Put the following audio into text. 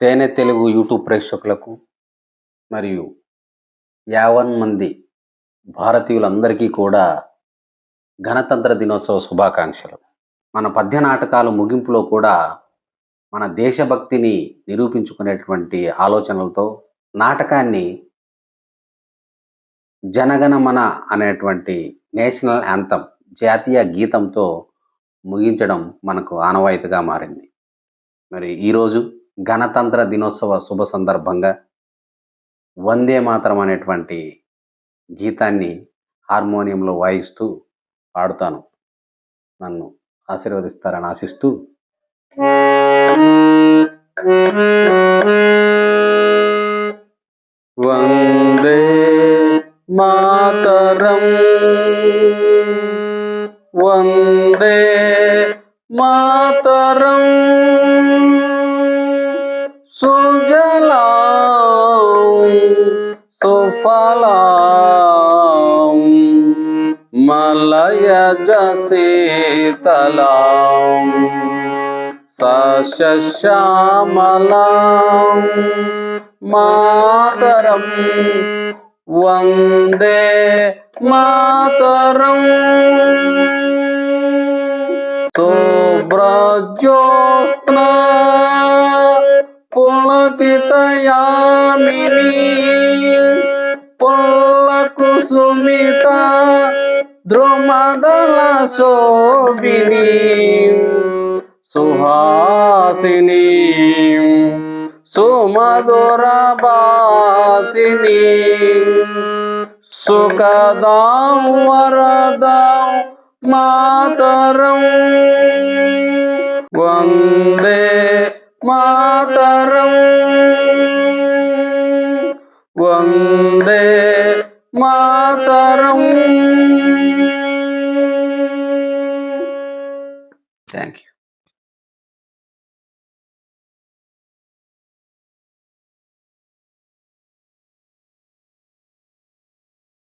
తేనె తెలుగు యూట్యూబ్ ప్రేక్షకులకు మరియు యావన్ మంది భారతీయులందరికీ కూడా గణతంత్ర దినోత్సవ శుభాకాంక్షలు. మన పద్య నాటకాలు ముగింపులో కూడా మన దేశభక్తిని నిరూపించుకునేటువంటి ఆలోచనలతో నాటకాన్ని జనగణమన అనేటువంటి నేషనల్ యాంతం జాతీయ గీతంతో ముగించడం మనకు ఆనవాయితీగా మారింది. మరి ఈరోజు గణతంత్ర దినోత్సవ శుభ సందర్భంగా వందే మాతరం అనేటువంటి గీతాన్ని హార్మోనియంలో వాయిస్తూ పాడుతాను. నన్ను ఆశీర్వదిస్తారని ఆశిస్తూ వందే మాతరం వందే మాతరం ফালাম মালায়া যাসে তালাম। সাশ্যামালাম মাতরম वन्दे मातरम् सुब्रज्योत्ना पुलकितयामिनी প্রেমিতা দ্রোমাদলা শোভিনী সুহাসিনী সুমধুরাবাসিনী সুখদাও বরদাও মাতরম वंदे मातरम् वंदे मा